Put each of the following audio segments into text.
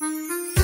Все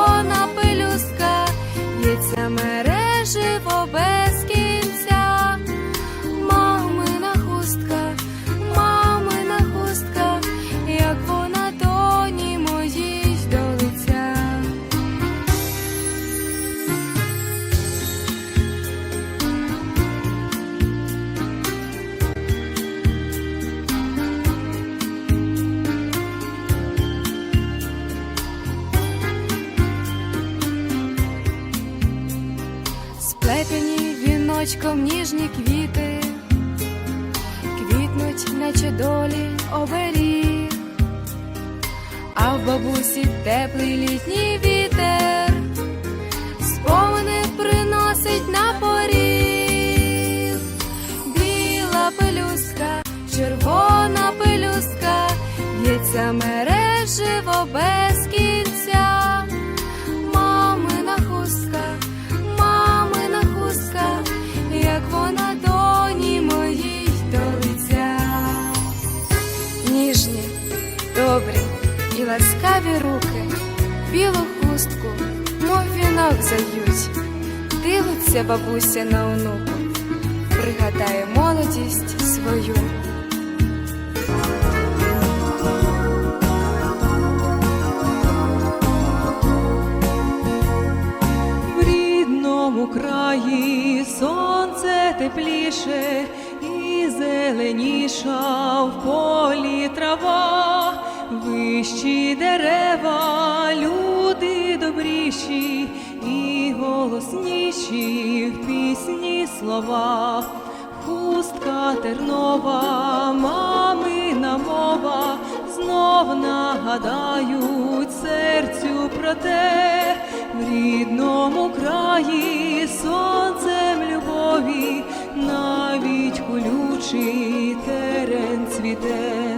віночком ніжні квіти, квітнуть, наче долі оберіг, а в бабусі теплий літній вітер, спомини приносить на Дивиться бабуся на онуку, пригадає молодість свою. В рідному краї сонце тепліше і зеленіша в полі трава, вищі дерева, люди добріші голосніші в пісні слова. Хустка тернова, мамина мова, знов нагадають серцю про те, в рідному краї сонцем любові, навіть колючий терен цвіте.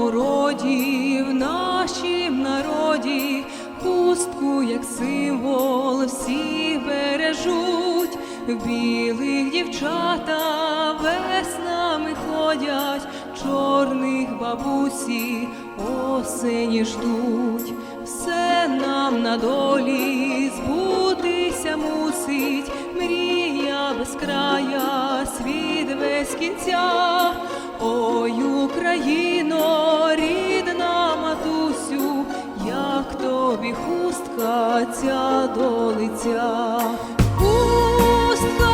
Нашому роді, в нашім народі, хустку як символ всі бережуть, в білих дівчата веснами ходять, чорних бабусі осені ждуть, все нам на долі збутися мусить, мрія без края, світ без кінця. Ой, Україно, рідна матусю, як тобі хустка ця до лиця. Хустка